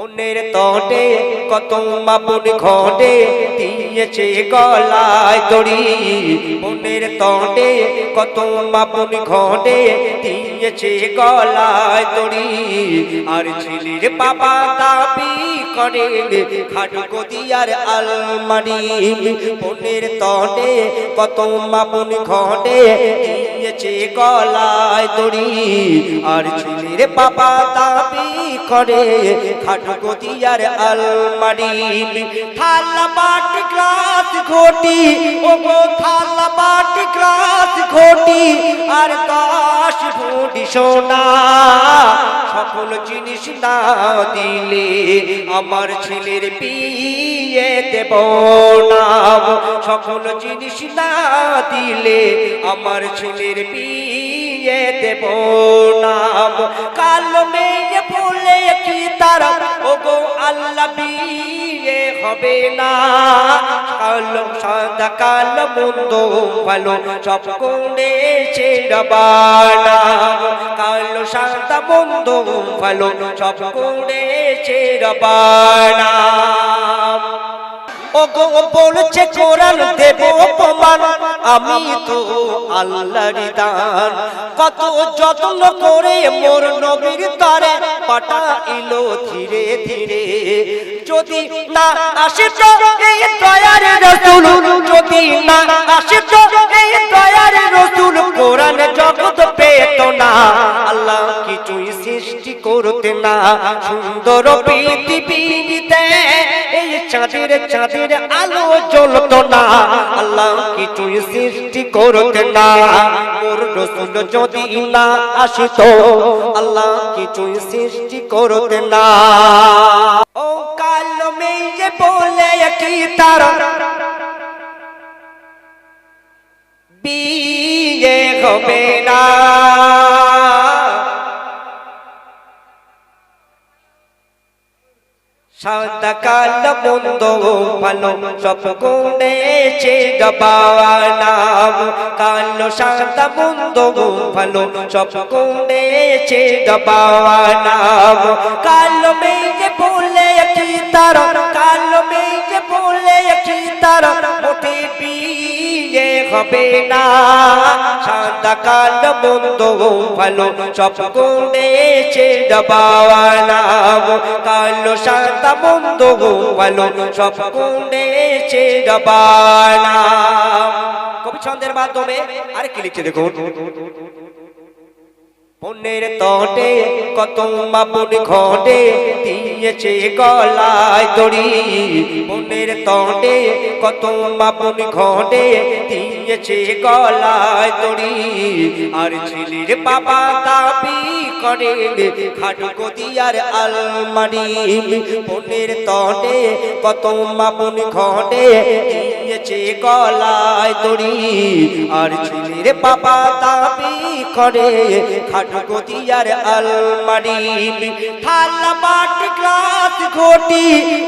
মনের তটে, কত মাপুন ঘটে, দিয়েছে গলায় দড়ি। মনের তটে, কত মাপুন ঘটে, দিয়েছে গলায় দড়ি। আর ছেলের বাবা দাবি করে খাটু গদিয়ার আলমারি। মনের তটে, কত মাপুন ঘটে, দিয়েছে গলায় দড়ি। আর ছেলের বাবা দাবি করে, খাটু গদিয়ার আলমারি। থালা বাটি গ্লাস ঘটি ও গো থালা বাটি গ্লাস ঘটি, আর দশ ফুটি সোনা। সকল জিনিস না দিলে, আমার ছেলের বিয়ে দেব না। সকল জিনিস না দিলে, আমার ছেলের বিয়ে দেব না। কালো মেয়ে তারা ওগো আল্লাহ বিয়ে হবে না। কালো, সাদা, কালো, মন্দ, ভালো, সব করেছে ছেড়বানা কালো, সাদা, মন্দ, ভালো, সব করেছে রবানা। ও গো বলছে কোরআন দেব প্রমাণ আমি তো আল্লাহর দান। কত যত্ন করে মোর নবীর ধীরে ধীরে। যদি না আসে তো এই দয়ার রসুল, যদি না আসে তো এই দয়ার রসুল, কোরআন পেত না। আল্লাহ কিছুই সৃষ্টি করতে না। সুন্দর পৃথিবীতে চাঁদের চাঁদের আলো জ্বলত না। আল্লাহ কিছুই সৃষ্টি করতে না। মোর রসুল যদি না আসিত, আল্লাহ কিছুই সৃষ্টি করতে না। ও কালো মেয়ে বলে কি তার, বিয়ে হবে না। সাদা কালো মন্দ ভালো সব গুণেছে গবানাম কালো সাদা বন্ধ, ভালো সব গুণেছে গবানাম কালো মেয়ে হবে না। সাদা কালো মন্দ ভালো, সব গুণেছে গবানাম কালো, সাদা মন্দ ভালো, সব গুণেছে গবানাম কবি ছন্দের মাধ্যমে আরেকটি লিখছে দেখুন। মনের তটে কত মাপুন ঘটে দিয়েছে গলায় দড়ি। মনের তটে কত মাপুন ঘটে দিয়েছে গলায় দড়ি। আর ছেলের বাবা দাবি করে খাটু গদিয়ার আলমারি। মনের তটে কত মাপুন ঘটে দিয়েছে গলায় দড়ি, আর ছেলের বাবা দাবি করে খাটু আর আলমারি। থালা বাটি, গ্লাস, ঘটি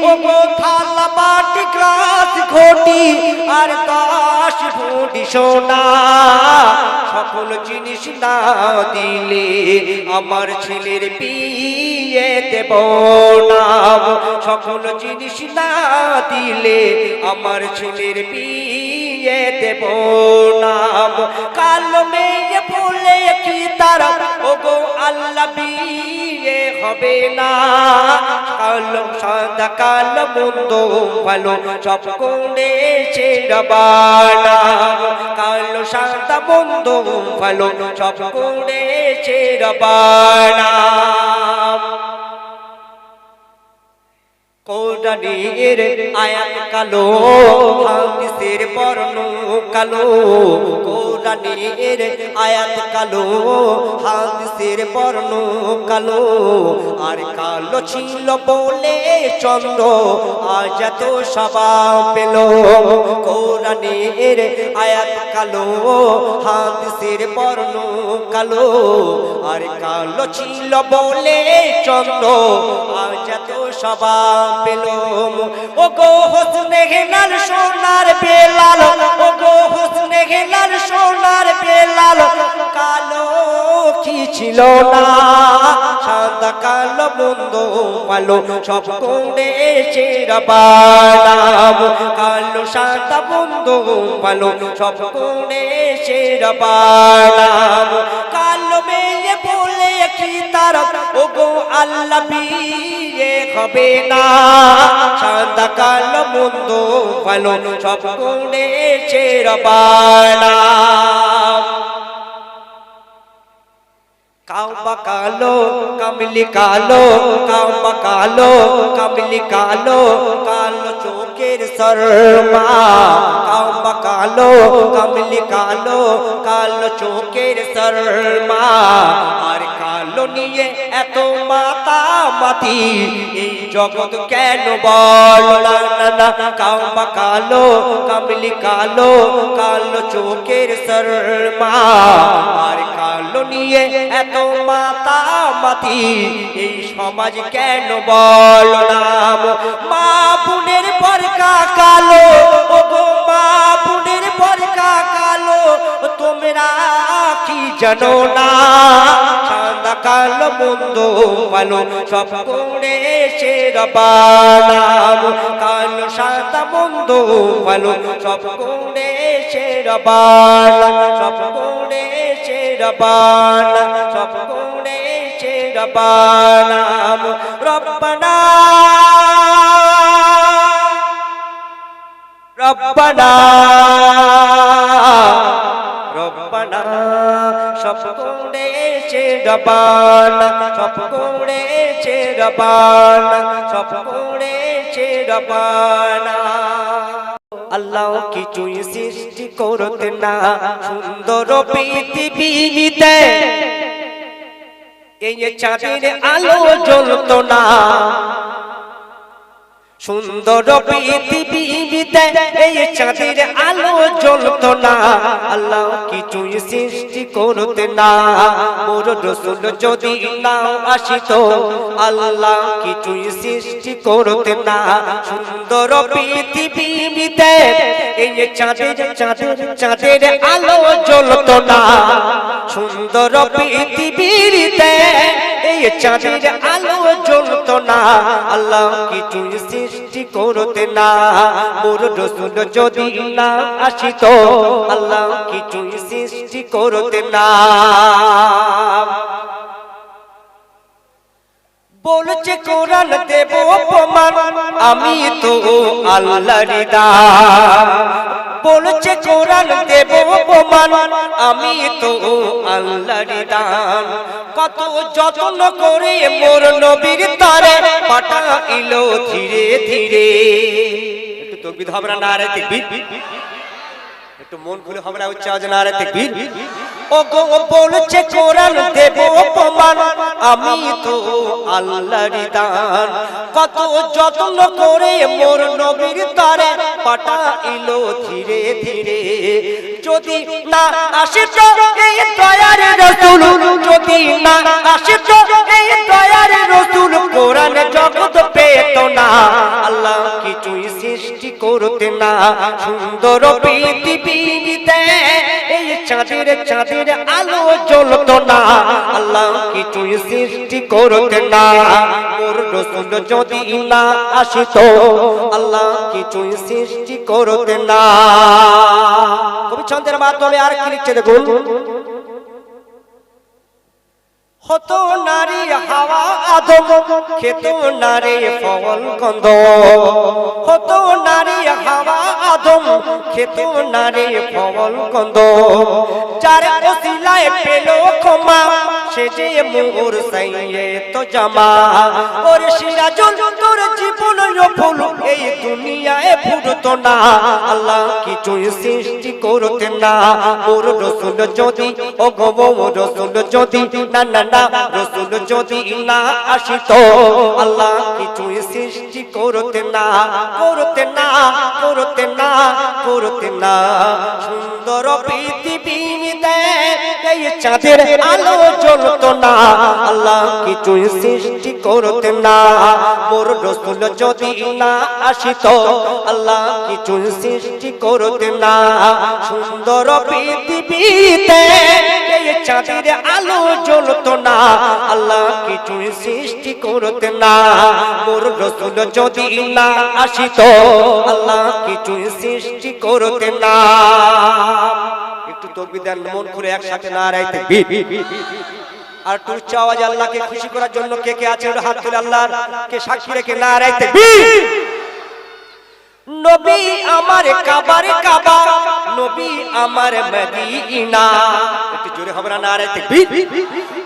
ও গো থালা বাটি, গ্লাস, ঘটি, আর ফুটি সোনা, সকল জিনিস না দিলে আমার ছেলের বিয়ে দেব না। সকল জিনিস না দিলে আমার ছেলের বিয়ে দেব না। কালো মেয়ে বলে কি তারা হবে না। কালো, সাদা, কালো, মন্দ, ভালো, সব করেছে রবানা। কালো, সাদা, মন্দ, ভালো, সব করেছে রবানা। কোরআনের আয়াত কালো, হাদিসের বর্ণ কালো কোরআনের আয়াত কালো, হাদিসের বর্ণ কালো। আর কালো ছিল বলে চন্দ্র, আজ এত সবা পেল। কোরআনের আয়াত কালো, হাদিসের বর্ণ কালো। আর কালো ছিল বলে চন্দ্র, আজ এত সবা কালো ছিল না? সাদা কালো বন্ধ পালো। সব করে সেরা বানাম কালো সাদা বন্ধ পালো। সব করে সেরা বানাম কালো মেয়ে বলে কি তার? ওগো আল্লাহ বিয়ে হবে না। সাদা কালো বন্ধ পালো সব সেরা কাউবা কালো, কামলি কালো, কাউবা কালো, কামলি কালো কালো চোখের শর্মা। কাউবা কালো, কামলি কালো কালো চোখের শর্মা। আর কালো নিয়ে এত মাতা মাতি এই জগৎ কেন বল? না কাউবা কালো, কামলি কালো কালো চোখের শর্মা। আর কালো নিয়ে এত মাতা মাতি এই সমাজ কেন বল? নাম মা বোনের পরকা কালো ও গো মা বোনের পরকা কালো, তোমরা কি জানো না? কালো বন্ধ ভালো সব করে সে রবানাম কালো সাদা বন্ধ ভালো সব করে সে সব করে সে সব করে সে রবানাম রব্বানা রব্বানা রব্বানা, সব রবানা সব করেছে রবানা সব করেছে রবানা আল্লাহ কিছুই সৃষ্টি করতে না, সুন্দর পৃথিবীতে। এই চাঁদের আলো জ্বলত না। সুন্দর পৃথিবীতে এই চাঁদের আলো জ্বলতো না। আল্লাহ কিছুই সৃষ্টি করতে না। মোর রসুল যদি না আসিত, আল্লাহ কিছুই সৃষ্টি করতে না। সুন্দর পৃথিবীতে এই চাঁদের চাঁদের চাঁদের আলো জ্বলতো না। সুন্দর পৃথিবীতে চাঁদের আলো জ্বলতো না। আল্লাহ কিছুই সৃষ্টি করতে না। মোর যদি না আসিত, আল্লাহ কিছুই সৃষ্টি করতে না। বলছে, কোরআন দেব প্রমাণ আমি তো আল্লাহর দান বলছে, কোরআন দেব প্রমাণ আমি তো আল্লাহর দান। কত যত্ন করে মোর নবীর তারে পাঠাইলো ধীরে ধীরে। একটু তকবির হবে না রে একটু মন খুলে হবে না উচ্চ আওয়াজে না রে তাকবীর? ও গো বলছে কোরআন দেব প্রমাণ আমি তো আল্লাহর দান। কত যত্ন করে মোর নবীর তারে পাঠাইলো ধীরে ধীরে। যদি না আসে তো এই দয়ার রসুল, যদি না আসে তো এই দয়ার রসুল, কোরআন জগৎ পেত না। আল্লাহ কিছুই সৃষ্টি করতে না। সুন্দর পৃথিবীতে এই চাঁদের চাঁদের আলো জ্বলতো না। আল্লাহ কিছুই সৃষ্টি করতে না। মোর রসুল যদি না আসিত, আল্লাহ কিছুই সৃষ্টি করতে না। কবি ছন্দের মাধ্যমে আর কি লিখছে দেখুন? হতো নারী হাওয়া আদম, খেত নারী ফল গন্ধ। হতো নারী হাওয়া আদম, খেত নারী ফল গন্ধ। যার ওসিলায় পেল ক্ষমা, সে যে মোর সাইয়ে তো জামা। ওর সিরাজুল তোর জীবন ফুল, এই দুনিয়ায় ফুটতো না আল্লাহ কিছুই সৃষ্টি করতে না। ওর রসুল যদি ও গো ও রসুল যদি, না না না, রসুল যদি না আসিত, আল্লাহ কিছুই সৃষ্টি করতে না করতে না করতে না করতে না। সুন্দর পৃথিবীতে পৃথিবীতে এই চাঁদের আলো জ্বলতো না। আল্লাহ কিছুই সৃষ্টি করতে না। মোর রসুল যদি না আসিত, আল্লাহ কিছুই সৃষ্টি করতে না। সুন্দর পৃথিবীতে চাঁদের আলো জ্বলতো না। আল্লাহ কিছুই সৃষ্টি করতে না। মোর রসুল যদি না আসিত, আল্লাহ কিছুই সৃষ্টি করতে না। একটু তকবি দেন, মন করে একসাথে না রাইতে আর তুই আওয়াজ আল্লাহকে খুশি করার জন্য কে কে আছে হাত তুলে আল্লাহ কে সাক্ষী রেখে না রাইতে নবী আমার কাবার কাবা, নবী আমার মদিনা। একটু জোরে হবে না রাইতে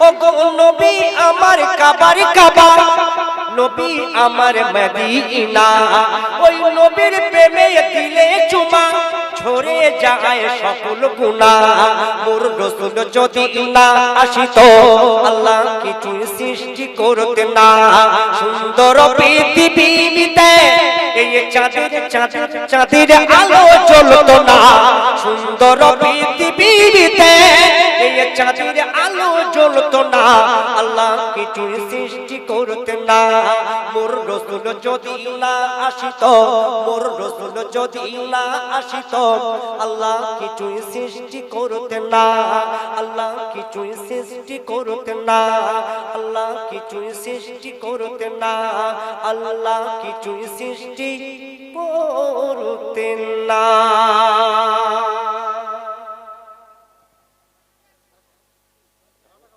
ও গো নবী আমার কাবার কাবা, নবী আমার মদিনা। ওই নবীর প্রেমে দিলে চুমা ঝরে যায় সকল গুণা। মোর রসুল যদি না আসিত, আল্লাহ কিছু সৃষ্টি করতে না। সুন্দর পৃথিবীতে এই চাঁদের চাঁদের চাঁদের আলো জ্বলতো না। সুন্দর পৃথিবীতে এই চাঁদের আলো জ্বলতো না, আল্লাহ কিছু সৃষ্টি করতে না। মোর রসুল যদি না আসিত, মোর রসুল যদি না আসিত, আল্লাহ কিছুই সৃষ্টি করতে না। আল্লাহ কিছুই সৃষ্টি করতে না। আল্লাহ কিছুই সৃষ্টি করতে না। আল্লাহ কিছুই সৃষ্টি করতে না।